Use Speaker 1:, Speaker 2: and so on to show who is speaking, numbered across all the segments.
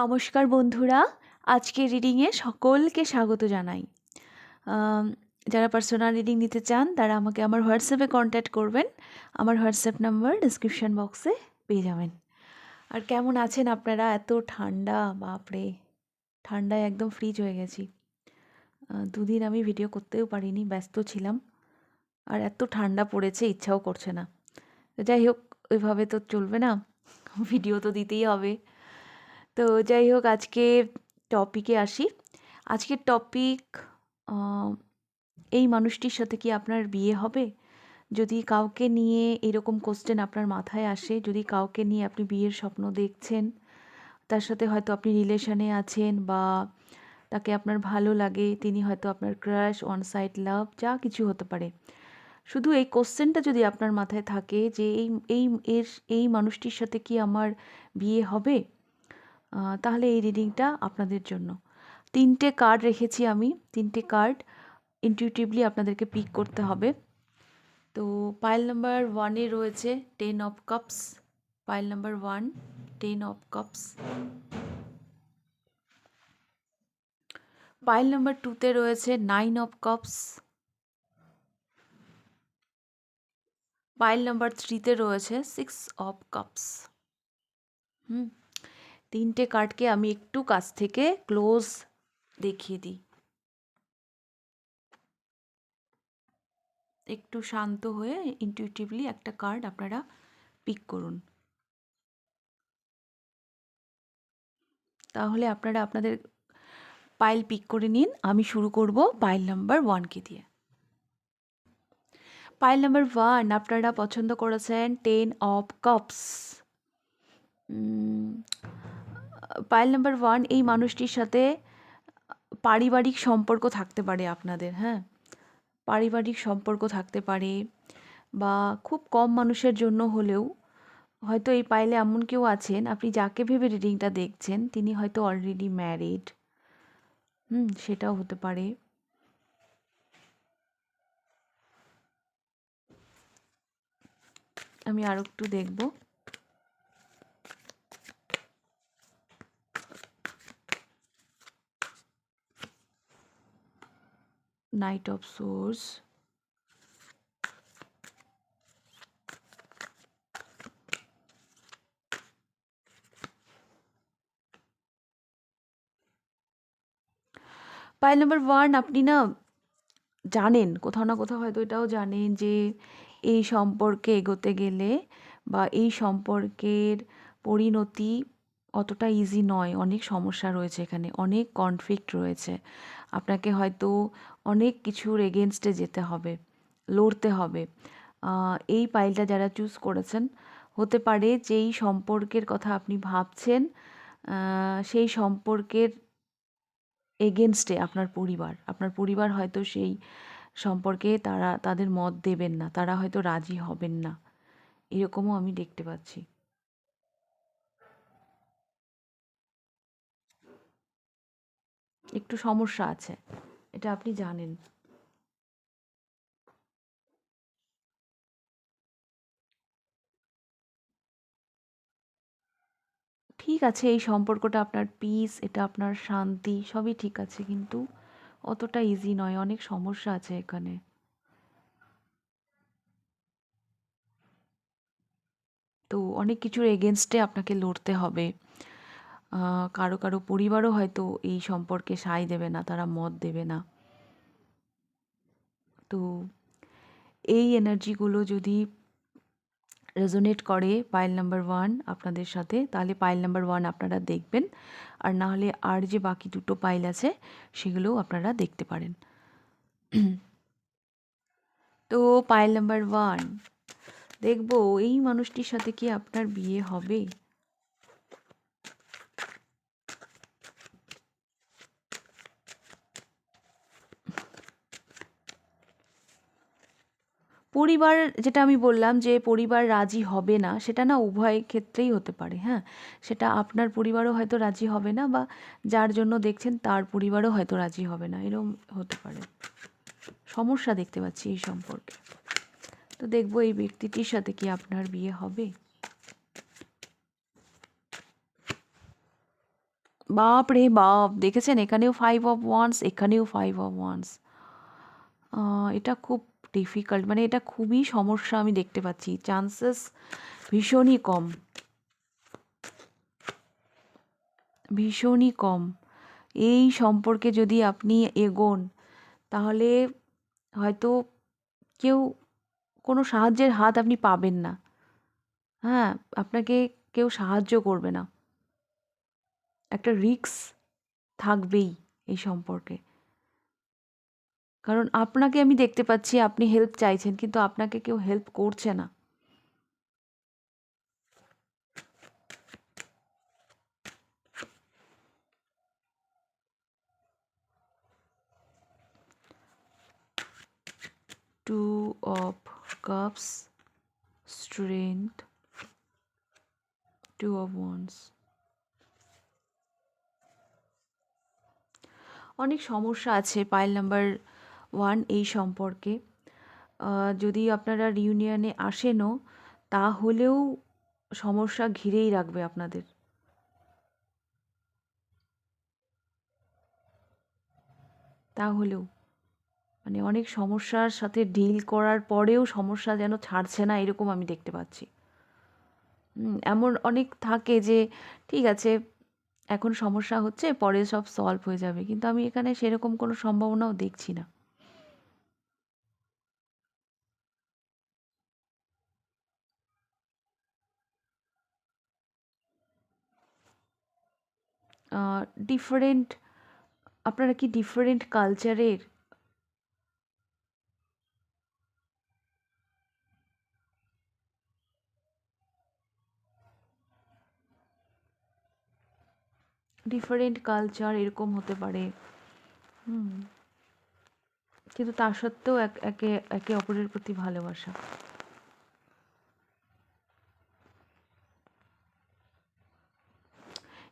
Speaker 1: নমস্কার বন্ধুরা, আজকে রিডিংয়ে সকলকে স্বাগত জানাই। যারা পার্সোনাল রিডিং নিতে চান, তারা আমাকে আমার হোয়াটসঅ্যাপে কন্ট্যাক্ট করবেন। আমার হোয়াটসঅ্যাপ নাম্বার ডিসক্রিপশন বক্সে পেয়ে যাবেন। আর কেমন আছেন আপনারা? এত ঠান্ডা, বাপরে! ঠান্ডায় একদম ফ্রিজ হয়ে গেছি। দুদিন আমি ভিডিও করতেও পারিনি, ব্যস্ত ছিলাম। আর এত ঠান্ডা পড়েছে, ইচ্ছাও করছে না। যাই হোক, ওইভাবে তো চলবে না। ভিডিও তো দিতেই হবে। তো যাই হোক আজকে টপিকে আসি। আজকের টপিক এই মানুষটির সাথে কি আপনার বিয়ে হবে? যদি কাউকে নিয়ে এরকম কোশ্চেন আপনার মাথায় আসে, যদি কাউকে নিয়ে আপনি বিয়ের স্বপ্ন দেখছেন, তার সাথে হয়তো আপনি রিলেশনে আছেন বা তাকে আপনার ভালো লাগে, তিনি হয়তো আপনার ক্রাশ অন সাইড লাভ যা কিছু হতে পারে। শুধু এই কোশ্চেনটা যদি আপনার মাথায় থাকে যে এই এই, এর, এই মানুষটির সাথে কি আমার বিয়ে হবে? তাহলে এই রিডিংটা আপনাদের জন্য। তিনটে কার্ড রেখেছি আমি। তিনটে কার্ড ইনটিউটিভলি আপনাদেরকে পিক করতে হবে। তো পাইল নাম্বার ওয়ানে রয়েছে ten of cups pile number one ten of cups pile number টুতে রয়েছে nine of cups pile number থ্রিতে রয়েছে সিক্স অফ কাপস হুম। তিনটে কার্ডকে আমি একটু কাছ থেকে ক্লোজ দেখিয়ে দিই। একটু শান্ত হয়ে ইনটিউটিভলি একটা কার্ড আপনারা পিক করুন। তাহলে আপনারা আপনাদের পাইল পিক করে নিন। আমি শুরু করব পাইল নাম্বার ওয়ানকে দিয়ে। পাইল নাম্বার ওয়ান আপনারা পছন্দ করেছেন ten of cups pile number one এই মানুষটির সাথে পারিবারিক সম্পর্ক থাকতে পারে আপনাদের হ্যাঁ? পারিবারিক সম্পর্ক থাকতে পারে বা খুব কম মানুষের জন্য হলেও হয়তো এই পাইলে এমন কেউ আছেন, আপনি যাকে ভেবে রিডিংটা দেখছেন, তিনি হয়তো অলরেডি ম্যারিড হুম, সেটাও হতে পারে। আমি আরও একটু দেখব। Knight of Swords. Pile number one আপনি না জানেন, কোথাও না কোথাও হয়তো এটাও জানেন যে এই সম্পর্কে এগোতে গেলে বা এই সম্পর্কের পরিণতি অতটা ইজি নয়। অনেক সমস্যা রয়েছে এখানে, অনেক কনফ্লিক্ট রয়েছে। আপনাকে হয়তো অনেক কিছুর এগেনস্টে যেতে হবে, লড়তে হবে। এই পাইলটা যারা চুজ করেছেন, হতে পারে যেই সম্পর্কের কথা আপনি ভাবছেন সেই সম্পর্কের এগেনস্টে আপনার পরিবার। আপনার পরিবার হয়তো সেই সম্পর্কে তারা, তাদের মত দেবেন না, তারা হয়তো রাজি হবেন না। এরকমও আমি দেখতে পাচ্ছি। একটু সমস্যা আছে। এটা আপনি জানেন। ঠিক আছে, এই সম্পর্কটা আপনার পিস এটা আপনার শান্তি, সবই ঠিক আছে, কিন্তু অতটা ইজি নয়, অনেক সমস্যা আছে এখানে। তো অনেক কিছুর এগেনস্টে আপনাকে লড়তে হবে। কারও কারও পরিবারও হয়তো এই সম্পর্কে সায় দেবে না, তারা মত দেবে না। তো এই এনার্জিগুলো যদি রেজোনেট করে পাইল নাম্বার ওয়ান আপনাদের সাথে, তাহলে পাইল নাম্বার ওয়ান আপনারা দেখবেন। আর না হলে আর যে বাকি দুটো পাইল আছে, সেগুলোও আপনারা দেখতে পারেন। তো পাইল নাম্বার ওয়ান, দেখব এই মানুষটির সাথে কি আপনার বিয়ে হবে? পরিবার, যেটা আমি বললাম যে পরিবার রাজি হবে না, সেটা না উভয় ক্ষেত্রেই হতে পারে হ্যাঁ? সেটা আপনার পরিবারও হয়তো রাজি হবে না বা যার জন্য দেখছেন তার পরিবারও হয়তো রাজি হবে না এরকম হতে পারে। সমস্যা দেখতে পাচ্ছি এই সম্পর্কে। তো দেখব এই ব্যক্তিটির সাথে কি আপনার বিয়ে হবে। বাপ রে বাপ, দেখেছেন? এখানেও ফাইভ অফ ওয়ান্স এখানেও ফাইভ অফ ওয়ান্স এটা খুব ডিফিকাল্ট মানে এটা খুবই সমস্যা আমি দেখতে পাচ্ছি। চান্সেস ভীষণই কম। ভীষণই কম। এই সম্পর্কে যদি আপনি এগোন, তাহলে হয়তো কেউ, কোনো সাহায্যের হাত আপনি পাবেন না। হ্যাঁ আপনাকে কেউ সাহায্য করবে না। একটা রিস্ক থাকবেই এই সম্পর্কে। কারণ আপনাকে আমি দেখতে পাচ্ছি, আপনি হেল্প চাইছেন, কিন্তু আপনাকে কেউ হেল্প করছে না। Two of cups strength two of wands অনেক সমস্যা আছে পাইল নাম্বার ওয়ান এই সম্পর্কে। যদি আপনারা রিউনিয়নে আসেনও, তাহলেও সমস্যা ঘিরেই রাখবে আপনাদের। তাহলেও মানে অনেক সমস্যার সাথে ডিল করার পরেও সমস্যা যেন ছাড়ছে না, এরকম আমি দেখতে পাচ্ছি। এমন অনেক থাকে যে, ঠিক আছে, এখন সমস্যা হচ্ছে, পরে সব সলভ হয়ে যাবে। কিন্তু আমি এখানে সেরকম কোনো সম্ভাবনাও দেখছি না। ডিফারেন্ট আপনারা কি ডিফারেন্ট কালচারের ডিফারেন্ট কালচার এরকম হতে পারে? হুম। কিন্তু তা সত্ত্বেও একে একে অপরের প্রতি ভালোবাসা।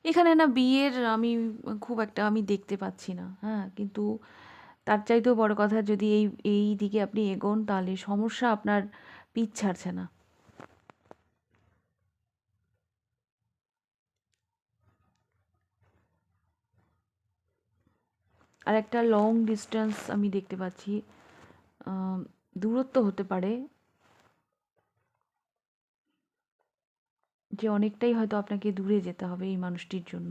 Speaker 1: এখানে না বিয়ের আমি খুব একটা আমি দেখতে পাচ্ছি না হ্যাঁ কিন্তু তার চাইতেও বড় কথা যদি এই এই দিকে আপনি এগোন তাহলে সমস্যা আপনার পিছ ছাড়ছে না। আর একটা লং ডিস্টেন্স আমি দেখতে পাচ্ছি দূরত্ব হতে পারে যে অনেকটাই হয়তো আপনাকে দূরে যেতে হবে এই মানুষটির জন্য।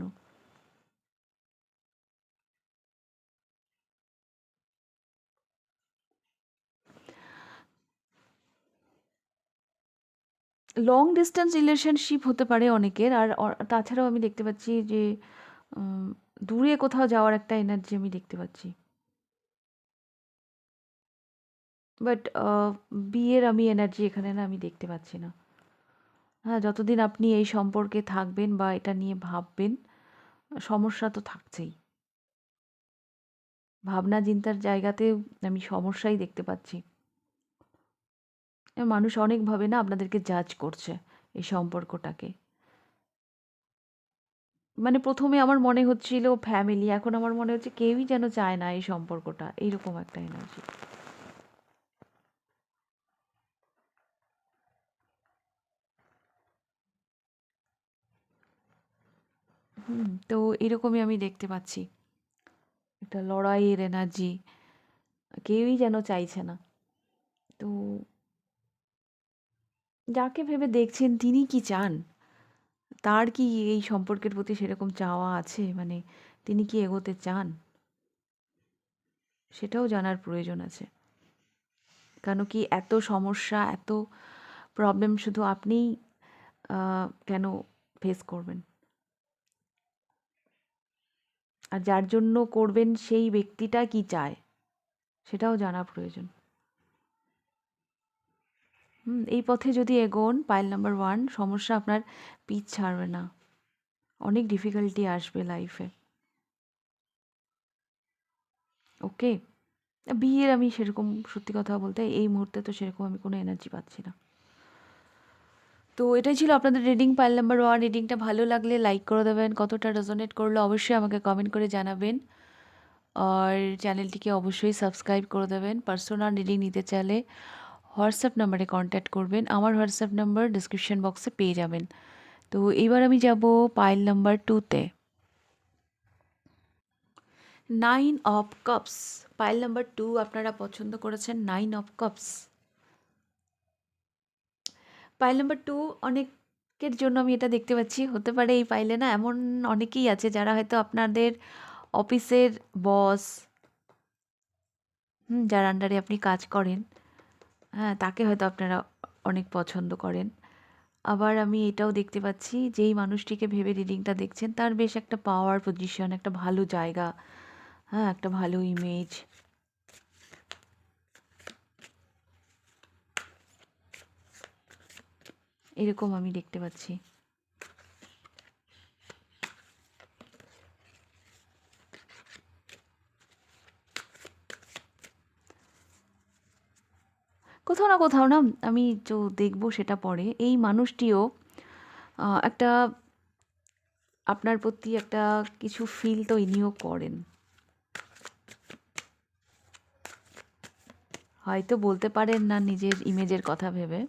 Speaker 1: লং ডিস্টেন্স রিলেশনশিপ হতে পারে অনেকের, আর তাছাড়াও আমি দেখতে পাচ্ছি যে দূরে কোথাও যাওয়ার একটা এনার্জি আমি দেখতে পাচ্ছি। বাট বিয়ের আমি এনার্জি এখানে না আমি দেখতে পাচ্ছি না। হ্যাঁ যতদিন আপনি এই সম্পর্কে থাকবেন বা এটা নিয়ে ভাববেন, সমস্যা তো থাকছেই। ভাবনা চিন্তার জায়গাতে আমি সমস্যাই দেখতে পাচ্ছি। মানুষ অনেকভাবে না আপনাদেরকে জাজ করছে এই সম্পর্কটাকে। মানে প্রথমে আমার মনে হচ্ছিল ফ্যামিলি এখন আমার মনে হচ্ছে কেউই যেন চায় না এই সম্পর্কটা, এইরকম একটা এনার্জি হুম, তো এরকমই আমি দেখতে পাচ্ছি। একটা লড়াইয়ের এনার্জি, কেউই যেন চাইছে না। তো যাকে ভেবে দেখছেন তিনি কি চান? তার কি এই সম্পর্কের প্রতি সেরকম চাওয়া আছে? মানে তিনি কি এগোতে চান? সেটাও জানার প্রয়োজন আছে। কেন কি এত সমস্যা, এত প্রবলেম শুধু আপনিই কেন ফেস করবেন? আর যার জন্য করবেন সেই ব্যক্তিটা কি চায়? সেটাও জানা প্রয়োজন। হুম, এই পথে যদি এগোন পাইল নাম্বার ওয়ান সমস্যা আপনার পিচ ছাড়বে না। অনেক ডিফিকাল্টি আসবে লাইফে ওকে বিয়ের আমি সেরকম, সত্যি কথা বলতে, এই মুহূর্তে তো সেরকম আমি কোনো এনার্জি পাচ্ছি না। তো এটাই ছিল আপনাদের রিডিং পাইল নাম্বার ওয়ান রিডিংটা ভালো লাগলে লাইক করে দেবেন। কতটা রেজোনেট করল অবশ্যই আমাকে কমেন্ট করে জানাবেন। আর চ্যানেলটিকে অবশ্যই সাবস্ক্রাইব করে দেবেন। পার্সোনাল রিডিং নিতে চাইলে হোয়াটসঅ্যাপ নাম্বারে কন্ট্যাক্ট করবেন। আমার হোয়াটসঅ্যাপ নাম্বার ডিসক্রিপশন বক্সে পেয়ে যাবেন। তো এইবার আমি যাব পাইল নাম্বার টুতে nine of cups pile number two আপনারা পছন্দ করেছেন। Nine of cups pile number two অনেকের জন্য আমি এটা দেখতে পাচ্ছি, হতে পারে এই পাইলে না, এমন অনেকেই আছে যারা হয়তো আপনাদের অফিসের বস হুম, যার আন্ডারে আপনি কাজ করেন। হ্যাঁ তাকে হয়তো আপনারা অনেক পছন্দ করেন। আবার আমি এটাও দেখতে পাচ্ছি, যেই মানুষটিকে ভেবে রিডিংটা দেখছেন, তার বেশ একটা পাওয়ার পজিশন একটা ভালো জায়গা হ্যাঁ একটা ভালো ইমেজ এরকম আমি দেখতে পাচ্ছি। কোথাও না কোথাও না আমি যে দেখব সেটা পরে। এই মানুষটিও একটা আপনার প্রতি একটা কিছু ফিল তো ইনিও করেন। হয়তো বলতে পারেন না নিজের ইমেজের কথা ভেবে।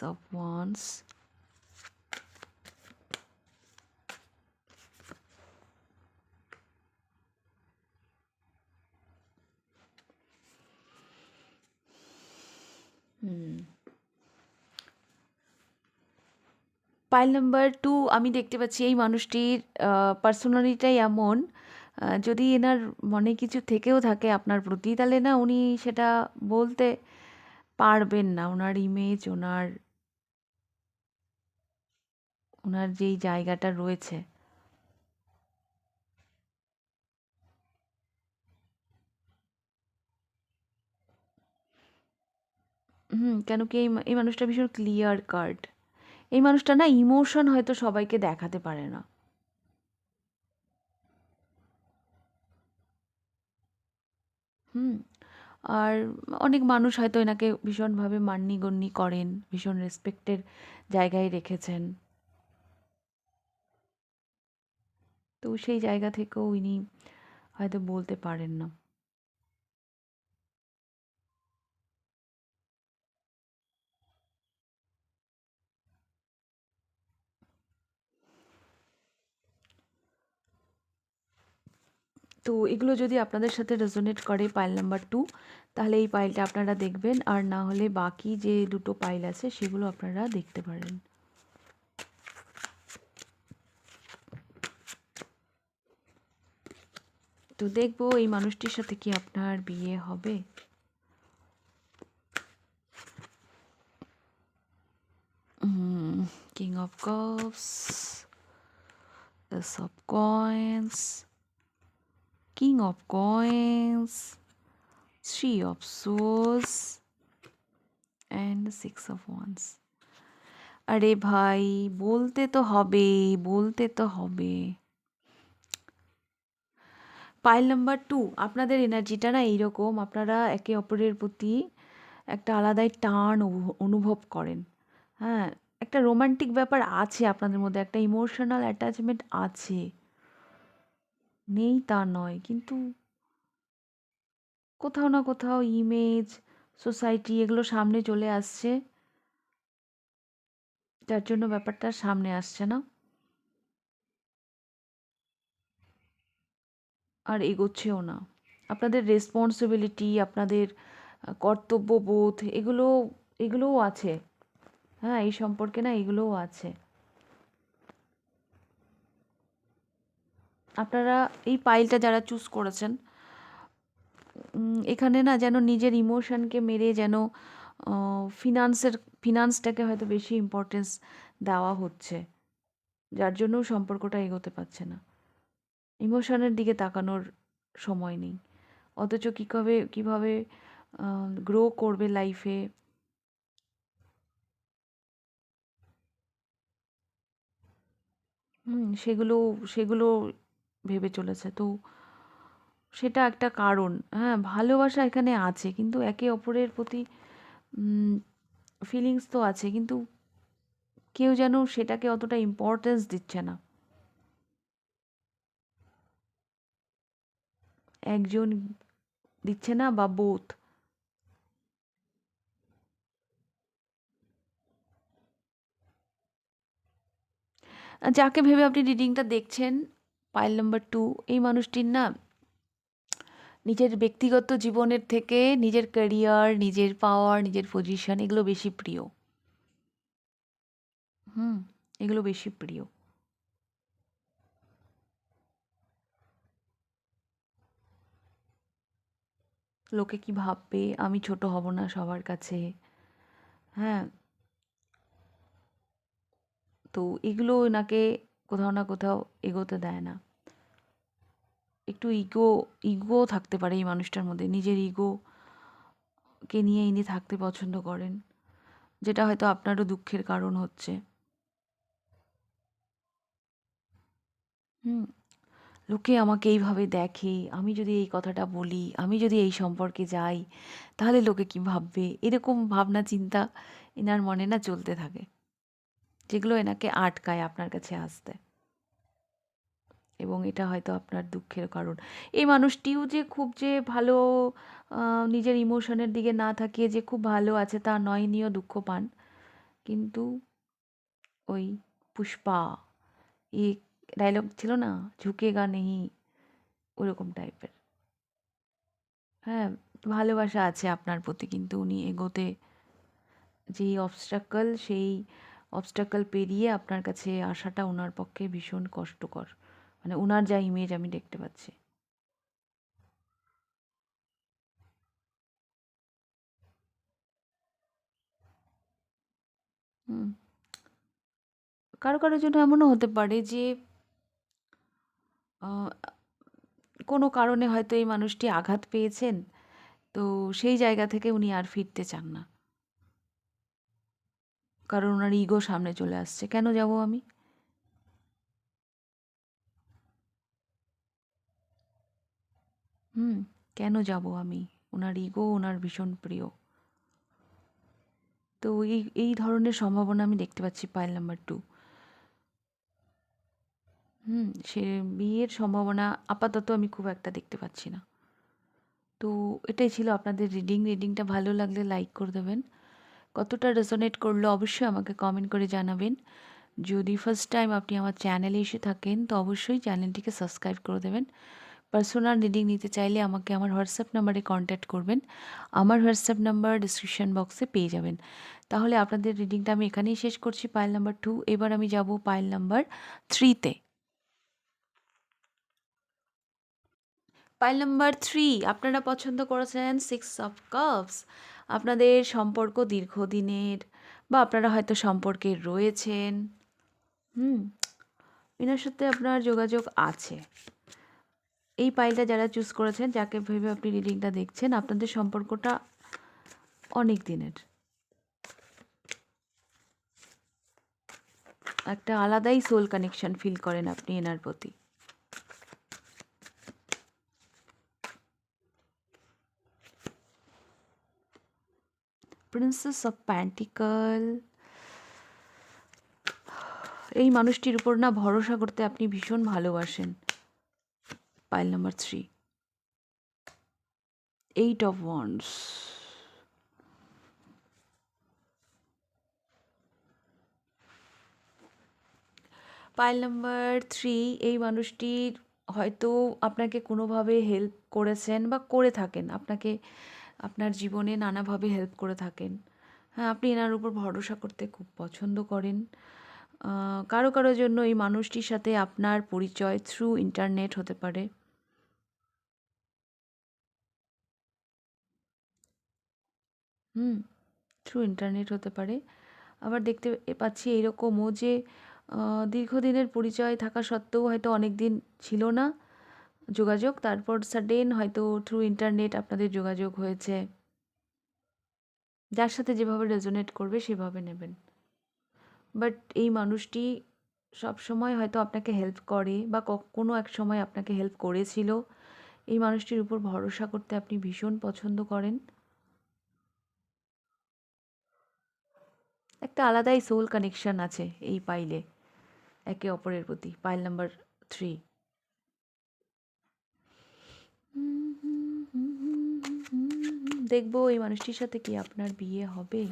Speaker 1: As of once hmm pile number two আমি দেখতে পাচ্ছি এই মানুষটির পার্সোনালিটাই এমন যদি এনার মনে কিছু থেকেও থাকে আপনার প্রতি, তাহলে না উনি সেটা বলতে পারবেন না। ওনার ইমেজ ওনার ওনার যেই জায়গাটা রয়েছে। হুম, কেন কি এই এই মানুষটা ভীষণ ক্লিয়ার কাট এই মানুষটা না ইমোশন হয়তো সবাইকে দেখাতে পারে না। হুম, আর অনেক মানুষ হয়তো এনাকে ভীষণভাবে মান্যিগণ্যি করেন, ভীষণ রেসপেক্টের জায়গায় রেখেছেন। তো সেই জায়গা থেকেও ইনি হয়তো বলতে পারেন না। তো এগুলো যদি আপনাদের সাথে রেজোনেট করে পাইল নাম্বার টু তাহলে এই পাইলটা আপনারা দেখবেন, আর না হলে বাকি যে দুটো পাইল আছে, সেগুলো আপনারা দেখতে পারেন। তো দেখব এই মানুষটির সাথে কি আপনার বিয়ে হবে। King of cups of coins king of coins three of swords and six of wands আরে ভাই, বলতে তো হবে বলতে তো হবে পাইল নাম্বার টু আপনাদের এনার্জিটা না এইরকম, আপনারা একে অপরের প্রতি একটা আলাদাই টান অনু- অনুভব করেন। হ্যাঁ একটা রোমান্টিক ব্যাপার আছে আপনাদের মধ্যে, একটা ইমোশনাল অ্যাটাচমেন্ট আছে। নেই তা নয়, কিন্তু কোথাও না কোথাও ইমেজ সোসাইটি এগুলো সামনে চলে আসছে। যার জন্য ব্যাপারটা সামনে আসছে না। আর এগোচ্ছেও না। আপনাদের রেসপন্সিবিলিটি আপনাদের কর্তব্যবোধ এগুলো, এগুলোও আছে। হ্যাঁ এই সম্পর্কে না এগুলোও আছে। আপনারা এই পাইলটা যারা চুজ করেছেন এখানে না যেন নিজের ইমোশনকে মেরে যেন ফিনান্সের ফিনান্সটাকে হয়তো বেশি ইম্পর্টেন্স দেওয়া হচ্ছে। যার জন্য সম্পর্কটা এগোতে পারছে না। ইমোশনের দিকে তাকানোর সময় নেই। অথচ কীভাবে কীভাবে গ্রো করবে লাইফে হুম, সেগুলো সেগুলো ভেবে চলেছে। তো সেটা একটা কারণ। হ্যাঁ ভালোবাসা এখানে আছে, কিন্তু একে অপরের প্রতি ফিলিংস তো আছে, কিন্তু কেউ যেন সেটাকে অতটা ইম্পর্টেন্স দিচ্ছে না। একজন দিচ্ছে না বা বোথ যাকে ভেবে আপনি রিডিংটা দেখছেন পাইল নাম্বার টু এই মানুষটির না নিজের ব্যক্তিগত জীবনের থেকে নিজের ক্যারিয়ার নিজের পাওয়ার নিজের পজিশন এগুলো বেশি প্রিয়। হুম, এগুলো বেশি প্রিয়। লোকে কি ভাববে? আমি ছোট হব না সবার কাছে। হ্যাঁ। তো এগুলো ওনাকে কোথাও না কোথাও এগোতে দেয় না। একটু ইগো ইগো থাকতে পারে এই মানুষটার মধ্যে। নিজের ইগোকে নিয়ে ইনি থাকতে পছন্দ করেন, যেটা হয়তো আপনারও দুঃখের কারণ হচ্ছে। হুম। লোকে আমাকে এইভাবে দেখে, আমি যদি এই কথাটা বলি, আমি যদি এই সম্পর্কে যাই, তাহলে লোকে কি ভাববে? এরকম ভাবনা, চিন্তা এনার মনে না চলতে থাকে। যেগুলো এনাকে আটকায় আপনার কাছে আসতে। এবং এটা হয়তো আপনার দুঃখের কারণ। এই মানুষটিও যে খুব যে ভালো নিজের ইমোশনের দিকে না থাকিয়ে যে খুব ভালো আছে তা নয়, নিয়েও দুঃখ পান। কিন্তু ওই পুষ্পা এই ডায়লগ ছিল না? ঝুঁকেগা নেই, ওরকম টাইপের হ্যাঁ ভালোবাসা আছে আপনার প্রতি, কিন্তু উনি এগোতে যেই অবস্ট্রাকল সেই অবস্ট্রাকল পেরিয়ে আপনার কাছে আসাটা ওনার পক্ষে ভীষণ কষ্টকর। মানে ওনার যা ইমেজ আমি দেখতে পাচ্ছি। কারও, কারোর জন্য এমনও হতে পারে যে কোনো কারণে হয়তো এই মানুষটি আঘাত পেয়েছেন, তো সেই জায়গা থেকে উনি আর ফিরতে চান না। কারণ ওনার ইগো সামনে চলে আসছে। কেন যাব আমি? হুম, কেন যাব আমি? ওনার ইগো ওনার ভীষণ প্রিয়। তো এই এই ধরনের সম্ভাবনা আমি দেখতে পাচ্ছি পাইল নাম্বার টু। হুম, সে বিয়ের সম্ভাবনা আপাতত আমি খুব একটা দেখতে পাচ্ছি না। তো এটাই ছিল আপনাদের রিডিং রিডিংটা ভালো লাগলে লাইক করে দেবেন। কতটা রেজোনেট করল অবশ্যই আমাকে কমেন্ট করে জানাবেন। যদি ফার্স্ট টাইম আপনি আমার চ্যানেলে এসে থাকেন, তো অবশ্যই চ্যানেলটিকে সাবস্ক্রাইব করে দেবেন। পার্সোনাল রিডিং নিতে চাইলে আমাকে আমার হোয়াটসঅ্যাপ নাম্বারে কন্ট্যাক্ট করবেন। আমার হোয়াটসঅ্যাপ নাম্বার ডিসক্রিপশান বক্সে পেয়ে যাবেন। তাহলে আপনাদের রিডিংটা আমি এখানেই শেষ করছি। পাইল নাম্বার টু এবার আমি যাব পাইল নাম্বার থ্রিতে পাইল নাম্বার থ্রি, আপনারা পছন্দ করেছেন সিক্স অফ কাপস আপনাদের সম্পর্ক দীর্ঘদিনের বা আপনারা হয়তো সম্পর্কে রয়েছেন। হুম, এনার সাথে আপনার যোগাযোগ আছে। এই পাইলটা যারা চুজ করেছেন, যাকে ভেবে আপনি রিডিংটা দেখছেন, আপনাদের সম্পর্কটা অনেক দিনের। একটা আলাদাই সোল কানেকশন ফিল করেন আপনি এনার প্রতি। প্রিন্সেস অফ প্যান্টিকল এই মানুষটির উপর না ভরসা করতে আপনি ভীষণ ভালোবাসেন। Pile number three eight of wands pile number three এই মানুষটির হয়তো আপনাকে কোনোভাবে হেল্প করেছেন বা করে থাকেন। আপনাকে আপনার জীবনে নানাভাবে হেল্প করে থাকেন। হ্যাঁ আপনি এনার উপর ভরসা করতে খুব পছন্দ করেন। কারও কারোর জন্য এই মানুষটির সাথে আপনার পরিচয় থ্রু ইন্টারনেট হতে পারে। হুম থ্রু ইন্টারনেট হতে পারে। আবার দেখতে পাচ্ছি এইরকমও যে দীর্ঘদিনের পরিচয় থাকা সত্ত্বেও হয়তো অনেক দিন ছিল না। যোগাযোগ, তারপর সাডেন হয়তো থ্রু ইন্টারনেট আপনাদের যোগাযোগ হয়েছে। যার সাথে যেভাবে রেজোনেট করবে সেভাবে নেবেন। বাট এই মানুষটি সব সময় হয়তো আপনাকে হেল্প করে বা কোনো এক সময় আপনাকে হেল্প করেছিল। এই মানুষটির উপর ভরসা করতে আপনি ভীষণ পছন্দ করেন। একটা আলাদাই সোল কানেকশন আছে এই পাইলে একে অপরের প্রতি পাইল নাম্বার থ্রি দেখব ওই মানুষটির সাথে কি আপনার বিয়ে হবে।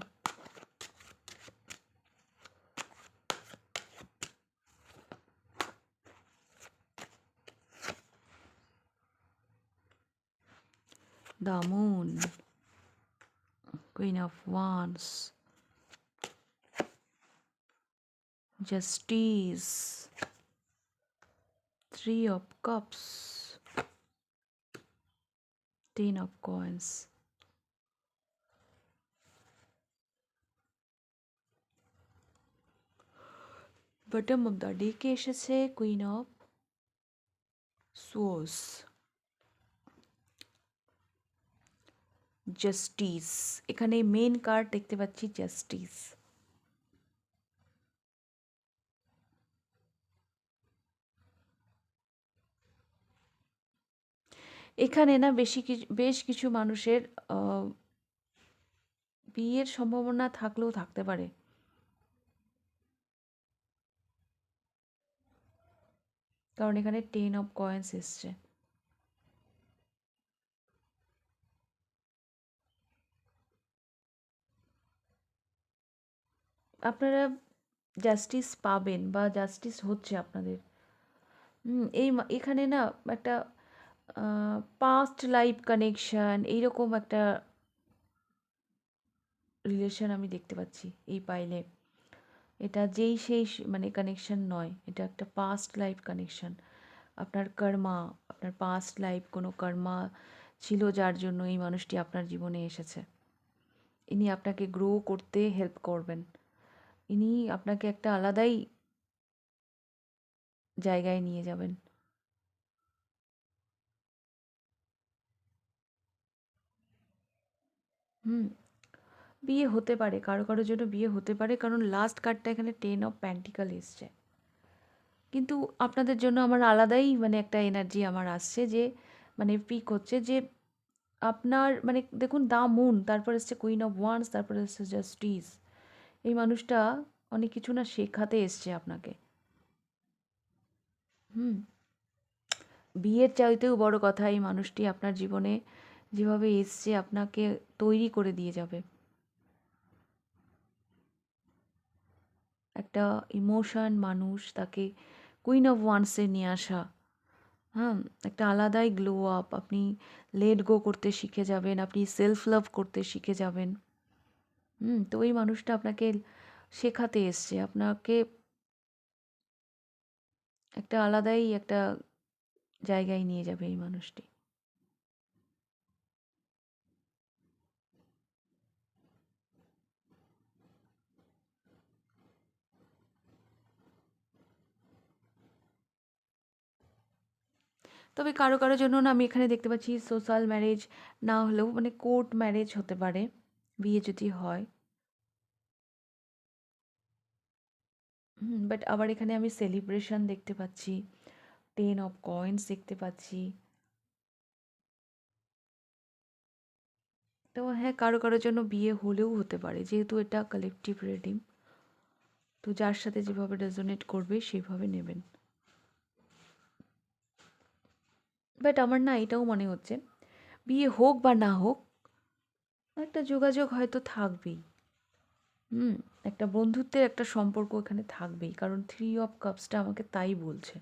Speaker 1: দামুন। Queen of wands justice three of cups ten of coins. Bottom of the ডেকে এসেছে কুইন অফ সোস জাস্টিস এখানে মেন কার্ড দেখতে পাচ্ছি জাস্টিস এখানে না বেশি কিছু, বেশ কিছু মানুষের বিয়ের সম্ভাবনা থাকলেও থাকতে পারে। কারণ এখানে টেন অফ কয়েন্স এসছে। আপনারা জাস্টিস পাবেন বা জাস্টিস হচ্ছে আপনাদের। এই এখানে না একটা পাস্ট লাইফ কানেকশন এইরকম একটা রিলেশন আমি দেখতে পাচ্ছি এই পাইলে এটা যেই সেই মানে কানেকশন নয়, এটা একটা পাস্ট লাইফ কানেকশন আপনার কর্মা আপনার পাস্ট লাইফ কোনো কর্মা ছিল যার জন্য এই মানুষটি আপনার জীবনে এসেছে। ইনি আপনাকে গ্রো করতে হেল্প করবেন। ইনি আপনাকে একটা আলাদাই জায়গায় নিয়ে যাবেন। হুম। বিয়ে হতে পারে, কারও কারোর জন্য বিয়ে হতে পারে, কারণ লাস্ট কার্ডটা এখানে টেন অফ প্যান্টিকাল এসছে। কিন্তু আপনাদের জন্য আমার আলাদাই মানে একটা এনার্জি আমার আসছে যে মানে পিক হচ্ছে যে, আপনার মানে দেখুন দা মুন তারপর এসছে কুইন অফ ওয়ান্স তারপর এসছে জাস্টিস এই মানুষটা অনেক কিছু না শেখাতে এসছে আপনাকে। হুম। বিয়ের চাইতেও বড় কথা এই মানুষটি আপনার জীবনে যেভাবে এসছে আপনাকে তৈরি করে দিয়ে যাবে। একটা ইমোশন মানুষ, তাকে কুইন অফ ওয়ান্সে নিয়ে আসা। হ্যাঁ একটা আলাদাই গ্লো আপ আপনি লেট গো করতে শিখে যাবেন, আপনি সেলফ লাভ করতে শিখে যাবেন। হুম, তো ওই মানুষটা আপনাকে শেখাতে এসছে। আপনাকে একটা আলাদাই একটা জায়গায় নিয়ে যাবে এই মানুষটি। তবে কারও কারও জন্য না আমি এখানে দেখতে পাচ্ছি সোশ্যাল ম্যারেজ না হলেও মানে কোর্ট ম্যারেজ হতে পারে, বিয়ে যদি হয়। বাট আবার এখানে আমি সেলিব্রেশন দেখতে পাচ্ছি টেন অফ কয়েন্স দেখতে পাচ্ছি। তো হ্যাঁ কারও কারোর জন্য বিয়ে হলেও হতে পারে, যেহেতু এটা কালেকটিভ রিডিং তো যার সাথে যেভাবে রেজোনেট করবে, সেভাবে নেবেন। বাট আমার না এটাও মনে হচ্ছে, বিয়ে হোক বা না হোক, একটা যোগাযোগ হয়তো থাকবেই। হুম, একটা বন্ধুত্বের একটা সম্পর্ক এখানে থাকবেই, কারণ থ্রি অফ কাপসটা আমাকে তাই বলছে।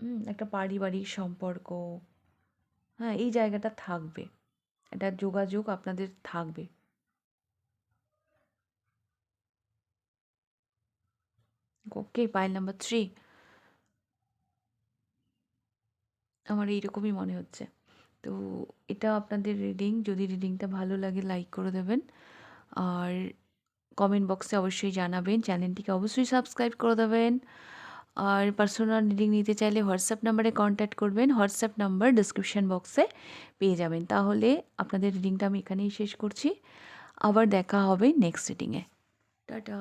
Speaker 1: হুম, একটা পারিবারিক সম্পর্ক হ্যাঁ এই জায়গাটা থাকবে। একটা যোগাযোগ আপনাদের থাকবে। ওকে পাইল নাম্বার থ্রি আমার এইরকমই মনে হচ্ছে। তো এটা আপনাদের রিডিং যদি রিডিংটা ভালো লাগে লাইক করে দেবেন। আর কমেন্ট বক্সে অবশ্যই জানাবেন। চ্যানেলটিকে অবশ্যই সাবস্ক্রাইব করে দেবেন। আর পার্সোনাল রিডিং নিতে চাইলে হোয়াটসঅ্যাপ নাম্বারে কন্ট্যাক্ট করবেন। হোয়াটসঅ্যাপ নাম্বার ডিসক্রিপশান বক্সে পেয়ে যাবেন। তাহলে আপনাদের রিডিংটা আমি এখানেই শেষ করছি। আবার দেখা হবে নেক্সট রিডিংয়ে টাটা।